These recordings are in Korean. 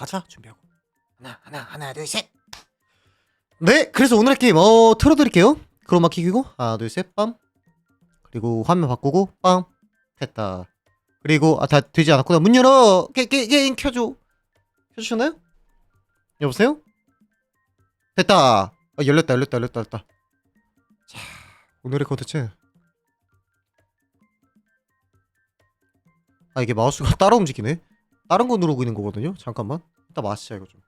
가자. 준비하고. 하나 하나 하나 둘 셋. 네 그래서 오늘의 게임 어 틀어드릴게요. 크로마 키기고 하나 둘셋빰. 그리고 화면 바꾸고 빰. 됐다. 그리고 아 다 되지 않았구나. 문 열어! 게, 게, 게임 켜줘. 켜주셨나요? 여보세요? 됐다. 아, 열렸다 열렸다 열렸다 열렸다. 자 오늘의 컨텐츠 아 이게 마우스가 따로 움직이네 다른 거 누르고 있는 거거든요? 잠깐만. 이따 마시자 이거 좀.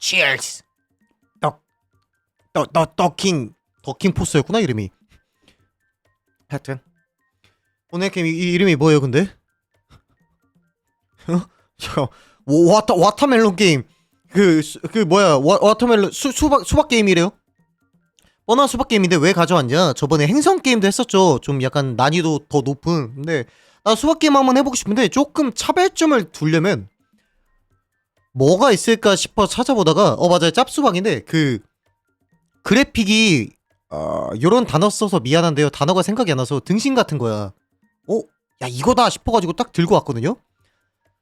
Cheers. 더, 더, 더킹 포스였구나 이름이. 하여튼. 오늘 게임 이, 이 이름이 뭐예요 근데? 워- 와터, 와터멜론 게임. 그, 수- 그 뭐야 와, 와터멜론 수, 수박, 수박 게임이래요? 뻔한 수박 게임인데 왜 가져왔냐? 저번에 행성 게임도 했었죠. 좀 약간 난이도 더 높은. 근데 나 수박 게임 한번 해보고 싶은데 조금 차별점을 두려면 뭐가 있을까 싶어 찾아보다가 어 맞아요. 짭수박인데 그 그래픽이 어 요런 단어 써서 미안한데요. 단어가 생각이 안 나서 등신 같은 거야. 어? 야 이거다 싶어가지고 딱 들고 왔거든요?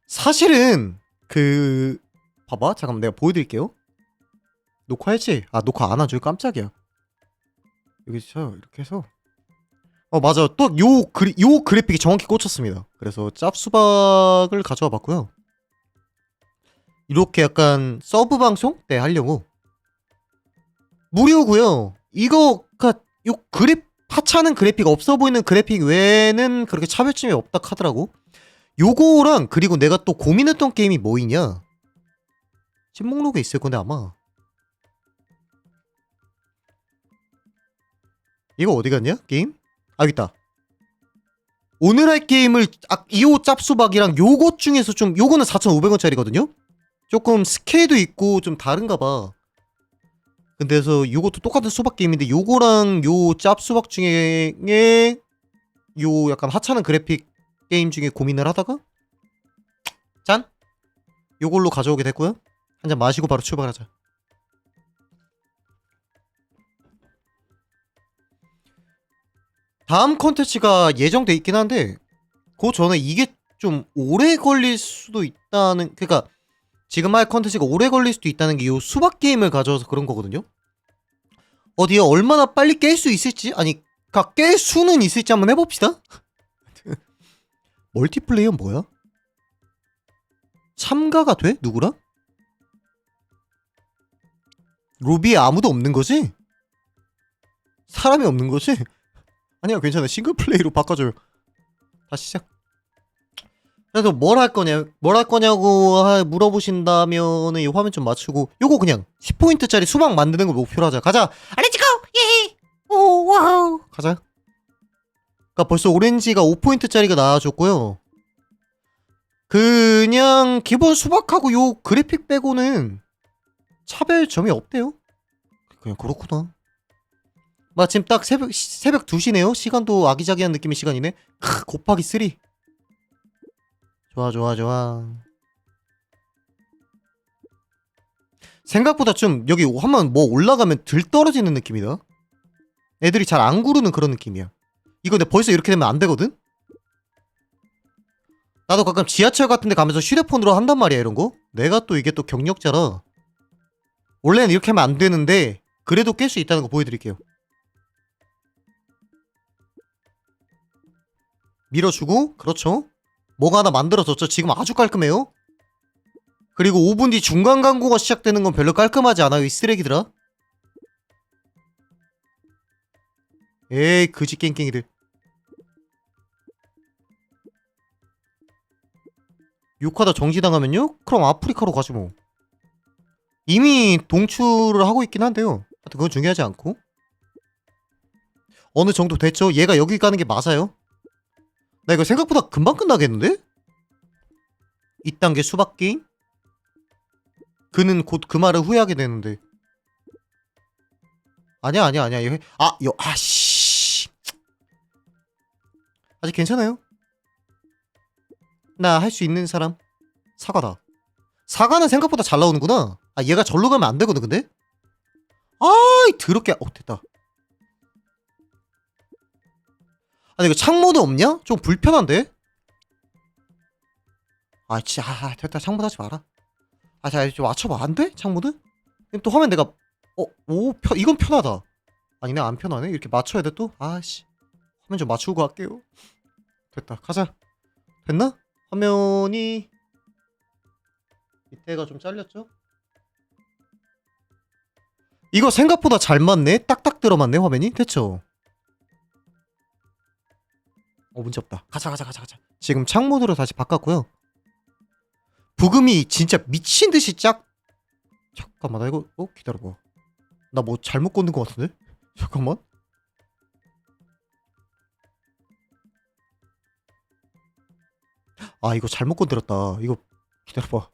사실은 그 봐봐. 잠깐만 내가 보여드릴게요. 녹화했지? 아 녹화 안 하죠 깜짝이야. 여기서 이렇게 해서 어 맞아 또요 그리 요 그래픽이 정확히 꽂혔습니다 그래서 짭수박을 가져와 봤고요 이렇게 약간 서브 방송 때 하려고 무료고요. 이거가 요 그래픽 하찮은 그래픽 없어 보이는 그래픽 외에는 그렇게 차별점이 없다 하더라고. 요거랑 그리고 내가 또 고민했던 게임이 뭐이냐? 찐목록에 있을 건데 아마. 이거 어디 갔냐? 게임? 있다. 오늘 할 게임을 아, 이호 짭수박이랑 요것 중에서 좀 요거는 4,500원짜리거든요. 조금 스케일도 있고 좀 다른가 봐. 근데서 요것도 똑같은 수박 게임인데 요거랑 요 짭수박 중에 요 약간 하찮은 그래픽 게임 중에 고민을 하다가 짠 요걸로 가져오게 됐고요 한 잔 마시고 바로 출발하자 다음 컨텐츠가 예정돼 있긴 한데 그 전에 이게 좀 오래 걸릴 수도 있다는 그러니까 지금 할 컨텐츠가 오래 걸릴 수도 있다는 게요 수박 게임을 가져와서 그런 거거든요. 어디에 얼마나 빨리 깰 수 있을지 아니 가깰 수는 있을지 한번 해봅시다. 멀티플레이어 뭐야? 참가가 돼? 누구랑? 로비에 아무도 없는 거지? 사람이 없는 거지? 아니야 괜찮아 싱글 플레이로 바꿔줘요. 다시 시작. 그래서 뭘 할 거냐, 뭘 할 거냐고 하- 물어보신다면은 이 화면 좀 맞추고 요거 그냥 10포인트짜리 수박 만드는 걸 목표로 하자. 가자. Let's go. 예. 오 와우. 가자. 그니까 벌써 오렌지가 5포인트짜리가 나와줬고요. 그냥 기본 수박하고 요 그래픽 빼고는 차별점이 없대요. 그냥 그렇구나. 마침 딱 새벽, 시- 새벽 2시네요. 시간도 아기자기한 느낌의 시간이네. 크, 곱하기 3. 좋아, 좋아, 좋아. 생각보다 좀 여기 한번 뭐 올라가면 들 떨어지는 느낌이다. 애들이 잘 안 구르는 그런 느낌이야. 이거 근데 벌써 이렇게 되면 안 되거든? 나도 가끔 지하철 같은 데 가면서 휴대폰으로 한단 말이야, 이런 거. 내가 또 이게 또 경력자라. 원래는 이렇게 하면 안 되는데, 그래도 깰 수 있다는 거 보여드릴게요. 밀어주고, 그렇죠. 뭐가 하나 만들어졌죠. 지금 아주 깔끔해요. 그리고 5분 뒤 중간 광고가 시작되는 건 별로 깔끔하지 않아요, 이 쓰레기들아. 에이 그지 깽깽이들 욕하다 정지당하면요? 그럼 아프리카로 가지 뭐 이미 동출을 하고 있긴 한데요 하여튼 그건 중요하지 않고 어느 정도 됐죠? 얘가 여기 가는 게 맞아요? 나 이거 생각보다 금방 끝나겠는데? 2단계 수박 게임? 그는 곧 그 말을 후회하게 되는데. 아니야 아니야 아니야. 이거 해- 아, 여, 아씨. 아직 괜찮아요. 나 할 수 있는 사람. 사과다. 사과는 생각보다 잘 나오는구나. 아 얘가 절로 가면 안 되거든 근데? 아이 더럽게. 어 됐다 아니 이거 창모드 없냐? 좀 불편한데? 아 진짜 아, 됐다 창문 하지 마라 아 자 좀 맞춰봐 안 돼? 그럼 또 화면 내가 어 오 편 이건 편하다 아니네 안 편하네 이렇게 맞춰야 돼 또? 아씨 화면 좀 맞추고 갈게요 됐다 가자 됐나? 화면이 밑에가 좀 잘렸죠? 이거 생각보다 잘 맞네 딱딱 들어맞네 화면이 됐죠? 어 문제 없다. 가자 가자 가자 가자. 지금 창모드로 다시 바꿨고요. 부금이 진짜 미친 듯이 짝. 잠깐만 나 이거 어 기다려봐. 나 뭐 잘못 꽂는 것 같은데? 잠깐만. 아 이거 잘못 건드렸다. 이거 기다려봐.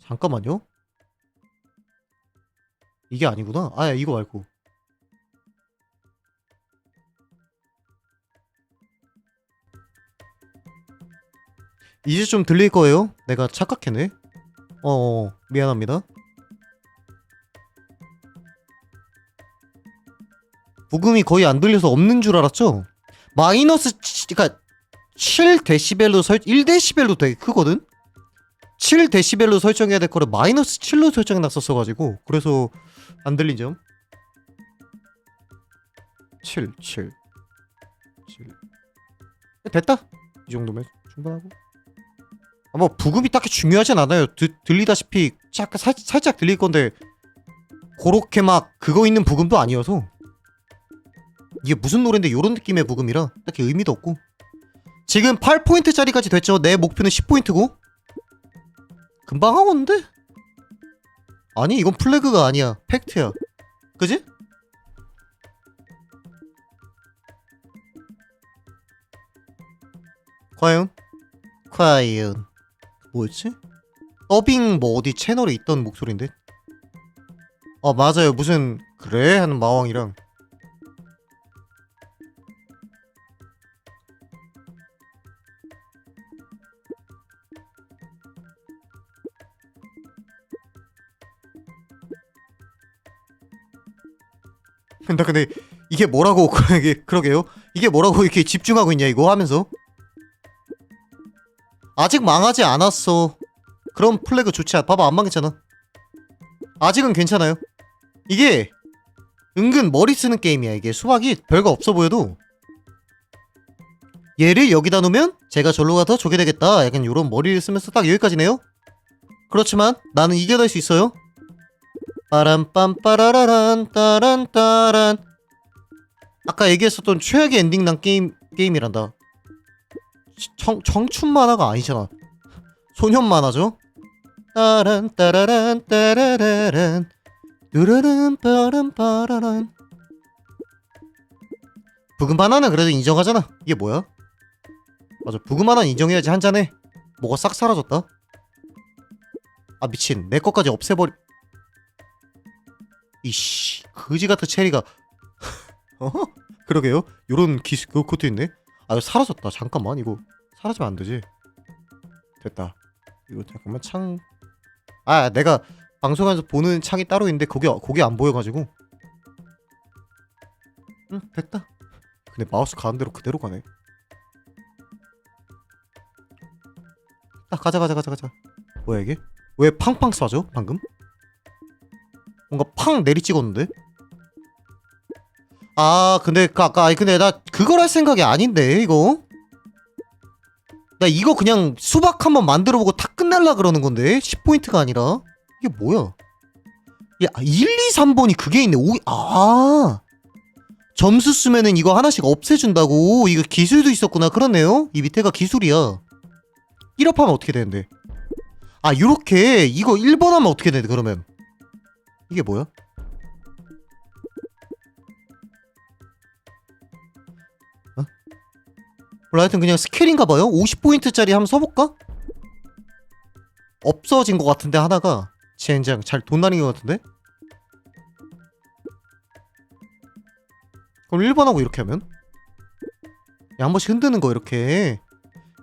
잠깐만요. 이게 아니구나. 아 이거 말고 이제 좀 들릴 거예요? 내가 착각했네. 어 미안합니다. 부금이 거의 안 들려서 없는 줄 알았죠? 마이너스 치- 그러니까 7데시벨로 설 1데시벨로 되게 크거든? 7데시벨로 설정해야 될 거를 마이너스 7로 설정해 놨었어 가지고 그래서 안 들린 점. 7, 7, 7. 됐다. 이 정도면 충분하고. 아, 뭐 부금이 딱히 중요하진 않아요. 드, 들리다시피 약간 살, 살짝 들릴 건데 그렇게 막 그거 있는 부금도 아니어서 이게 무슨 노래인데 요런 느낌의 부금이라 딱히 의미도 없고 지금 8포인트짜리까지 됐죠. 내 목표는 10포인트고 금방 하겠는데? 아니 이건 플래그가 아니야. 팩트야. 그지? 과연? 과연 뭐였지? 더빙 뭐 어디 채널에 있던 목소리인데? 어 맞아요. 무슨 그래? 하는 마왕이랑. 근데 근데 이게 뭐라고 그러게 그러게요? 이게 뭐라고 이렇게 집중하고 있냐 이거? 하면서 아직 망하지 않았어. 그럼 플래그 좋지 않아. 봐봐 안 망했잖아. 아직은 괜찮아요. 이게 은근 머리 쓰는 게임이야. 이게 수박이 별거 없어 보여도 얘를 여기다 놓으면 제가 절로 가서 저게 되겠다. 약간 요런 머리를 쓰면서 딱 여기까지네요. 그렇지만 나는 이겨낼 수 있어요. 빠란빰 빠라라란 따란 따란 아까 얘기했었던 최악의 엔딩 난 게임 게임이란다. 청, 청춘 만화가 아니잖아. 소년 만화죠? 따란 따라란 따라라란 뚜라란 빠란 빠라란 부금 하나는 그래도 인정하잖아. 이게 뭐야? 맞아. 부금 하나는 인정해야지 한 잔에 뭐가 싹 사라졌다. 아 미친. 내 것까지 없애버리. 이씨 거지 같은 체리가. 어? 그러게요. 요런 기술 그 그것도 있네. 아 사라졌다. 잠깐만. 이거 사라지면 안 되지. 됐다. 이거 잠깐만 창 아 내가 방송에서 보는 창이 따로 있는데 거기 거기 안 보여가지고. 응 됐다. 근데 마우스 가는 대로 그대로 가네. 아 가자 가자 가자 가자. 뭐야 이게? 왜 팡팡 쏴죠 방금? 뭔가 팡 내리 찍었는데? 아 근데 그 아까 아니 근데 나 그걸 할 생각이 아닌데 이거? 나 이거 그냥 수박 한번 만들어보고 탁 끝날라 그러는 건데 10포인트가 아니라? 이게 뭐야? 야 1, 2, 3번이 그게 있네. 오, 아. 점수 쓰면은 이거 하나씩 없애준다고. 이거 기술도 있었구나. 그렇네요. 이 밑에가 기술이야. 1업 하면 어떻게 되는데? 아 요렇게. 이거 1번 하면 어떻게 되는데 그러면? 이게 뭐야 몰라 하여튼 그냥 스킬인가 봐요 50포인트짜리 한번 써볼까? 없어진 것 같은데 하나가 젠장 잘 돈 나는 것 같은데? 그럼 1번하고 이렇게 하면? 야, 한 번씩 흔드는 거 이렇게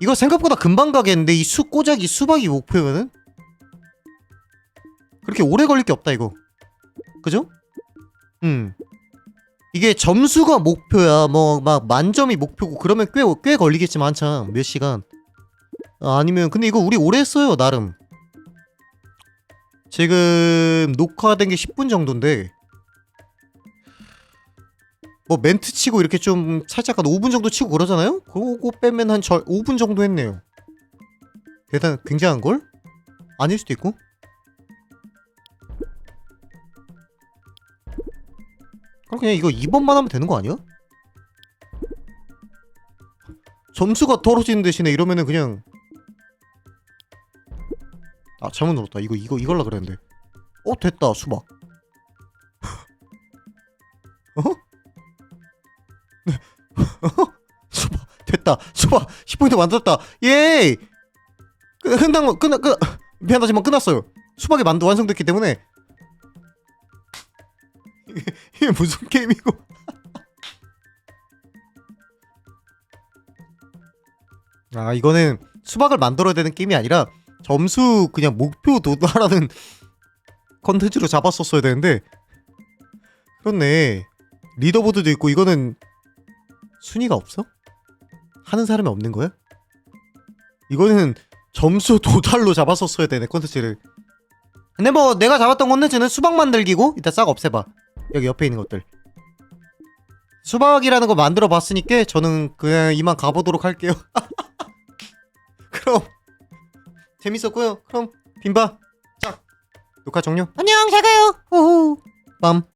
이거 생각보다 금방 가겠는데 이 수 꼬작이 수박이 목표면은? 그렇게 오래 걸릴 게 없다 이거 그죠? 음 이게 점수가 목표야. 뭐 막 만점이 목표고 그러면 꽤 꽤 걸리겠지만 한참 몇 시간. 아, 아니면 근데 이거 우리 오래 했어요 나름. 지금 녹화된 게 10분 정도인데. 뭐 멘트 치고 이렇게 좀 살짝 한 5분 정도 치고 그러잖아요? 그거 빼면 한 절 5분 정도 했네요. 대단 굉장한 걸? 아닐 수도 있고 그럼 그냥 이거 2번만 하면 되는 거 아니야? 점수가 떨어지는 대신에 이러면은 그냥 아 잘못 눌렀다. 이거 이거 이걸라 그랬는데. 어 됐다. 수박. 어? 네. 수박. 됐다. 수박. 10포인트 만들었다. 예 흔당 거 끝나 끝. 미안하지만 끝났어요. 수박이 만두 완성됐기 때문에 이게, 이게 무슨 게임이고? 아 이거는 수박을 만들어야 되는 게임이 아니라 점수 그냥 목표 도달하는 컨텐츠로 잡았었어야 되는데. 그렇네. 리더보드도 있고 이거는 순위가 없어? 하는 사람이 없는 거야? 이거는 점수 도달로 잡았었어야 되네 컨텐츠를. 근데 뭐 내가 잡았던 컨텐츠는 수박 만들기고 이따 싹 없애봐 여기 옆에 있는 것들 수박이라는 거 만들어 봤으니까 저는 그냥 이만 가보도록 할게요 그럼 재밌었고요. 그럼 빈바 짝 녹화 종료. 안녕 잘 가요. 호호 빰.